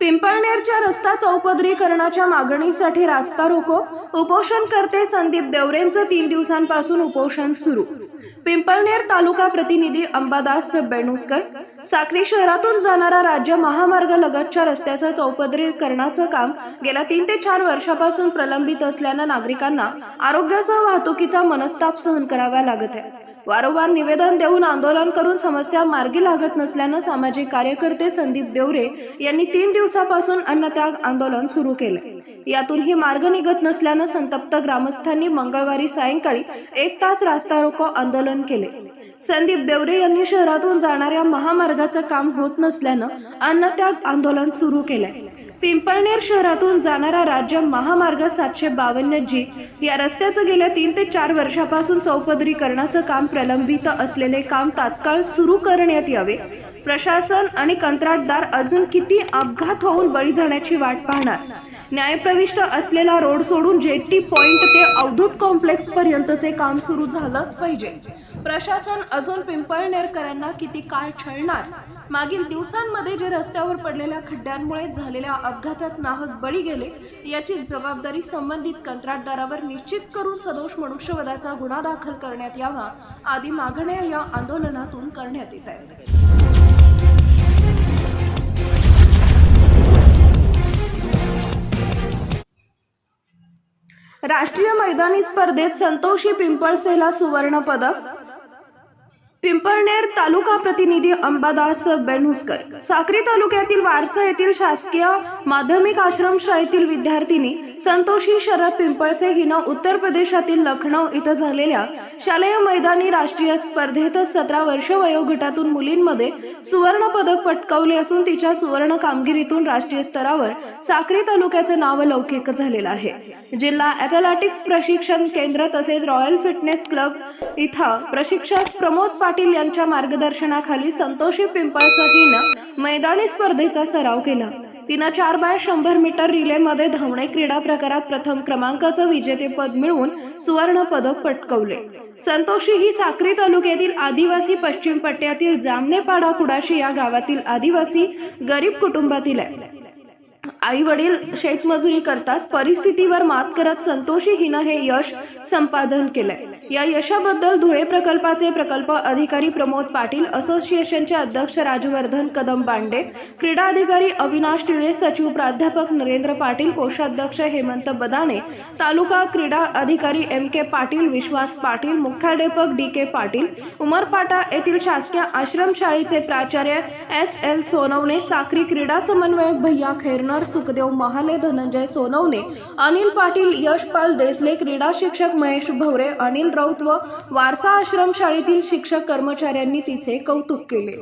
पिंपळनेरच्या रस्ता चौपदरीकरणाच्या मागणीसाठी रास्ता रोको उपोषणकर्ते संदीप देवरेंचं तीन दिवसांपासून उपोषण सुरू. पिंपळनेर तालुका प्रतिनिधी अंबादास बेणुसकर साक्री शहरातून जाणारा राज्य महामार्ग लगतच्या रस्त्याचं चौपदरीकरणाचं काम गेल्या तीन ते चार वर्षापासून प्रलंबित असल्यानं नागरिकांना आरोग्यासह वाहतुकीचा मनस्ताप सहन करावा लागत आहे. वारंवार निवेदन देऊन आंदोलन करून समस्या मार्गी लागत नसल्यानं सामाजिक कार्यकर्ते संदीप देवरे यांनी तीन दिवसापासून अन्नत्याग आंदोलन सुरू केले. यातूनही मार्ग निघत नसल्यानं संतप्त ग्रामस्थांनी मंगळवारी सायंकाळी एक तास रास्ता रोको आंदोलन केले. संदीप देवरे यांनी शहरातून जाणाऱ्या महामार्गाचं काम होत नसल्यानं अन्नत्याग आंदोलन सुरू केलंय. पिंपळनेर शहरातून जाणारा राज्य महामार्ग सातशे बावन्न जी या रस्त्याचं गेल्या तीन ते चार वर्षापासून चौपदरीकरणाचं काम प्रलंबित असलेले काम तात्काळ सुरू करण्यात यावे प्रशासन आणि कंत्राटदार अजून किती अपघात होऊन बळी जाण्याची वाट पाहणार? न्यायप्रविष्ट असलेला रोड सोडून जेट्टी पॉइंट ते अवधूत कॉम्प्लेक्स पर्यंतचे काम सुरू झालंच पाहिजे. प्रशासन अजून पिंपळनेरकरांना किती काळ छळणार? मागील दिवसांमध्ये जे रस्त्यावर पडलेल्या खड्ड्यांमुळे झालेल्या अपघातात नाहक बळी गेले याची जबाबदारी संबंधित कंत्राटदारावर निश्चित करून सदोष मनुष्यवधाचा गुन्हा दाखल करण्यात यावा आदी मागण्या या आंदोलनातून करण्यात येत आहेत. राष्ट्रीय मैदानी स्पर्धेत संतोषी पिंपळसेला सुवर्ण पदक पिंपळनेर तालुका प्रतिनिधी अंबादास बेणुसकर साक्री तालुक्यातील वारसा येथील शासकीय माध्यमिक आश्रमशाळेतील विद्यार्थिनी संतोषी शरद पिंपळसे हिनं उत्तर प्रदेशातील लखनौ इथं झालेल्या शालेय मैदानी राष्ट्रीय स्पर्धेत सतरा वर्ष वयोगटातून मुलींमध्ये सुवर्ण पदक पटकावले असून तिच्या सुवर्ण कामगिरीतून राष्ट्रीय स्तरावर साक्री तालुक्याचं नाव लौकिक झालेलं आहे. जिल्हा ॲथलेटिक्स प्रशिक्षण केंद्र तसेच रॉयल फिटनेस क्लब इथं प्रशिक्षक प्रमोद पाटील यांच्या मार्गदर्शनाखाली संतोषी पिंपळसर हिनं मैदानी स्पर्धेचा सराव केला. तिनं चार बाय शंभर मीटर रिलेमध्ये धावणे क्रीडा प्रकारात प्रथम क्रमांकाचं विजेतेपद मिळवून सुवर्ण पदक पटकवले. संतोषी ही साक्री तालुक्यातील आदिवासी पश्चिम पट्ट्यातील जामनेपाडा कुडाशी या गावातील आदिवासी गरीब कुटुंबातील आहे. आई वडील शेतमजुरी करतात परिस्थितीवर मात करत संतोषी हिनं हे यश संपादन केलंय. या यशाबद्दल धुळे प्रकल्पाचे प्रकल्प अधिकारी प्रमोद पाटील असोसिएशनचे अध्यक्ष राजवर्धन कदम बांडे क्रीडा अधिकारी अविनाश टिळे सचिव प्राध्यापक नरेंद्र पाटील कोषाध्यक्ष हेमंत बदाने तालुका क्रीडा अधिकारी एम के पाटील विश्वास पाटील मुख्याध्यापक डी के पाटील उमरपाटा येथील शासकीय आश्रमशाळेचे प्राचार्य एस एल सोनवणे साखरी क्रीडा समन्वयक भैया खैरनर सुखदेव महाले धनंजय सोनवणे अनिल पाटील यशपाल देसले क्रीडा शिक्षक महेश भवरे अनिल राऊत व वारसा आश्रम शाळेतील शिक्षक कर्मचाऱ्यांनी तिचे कौतुक केले.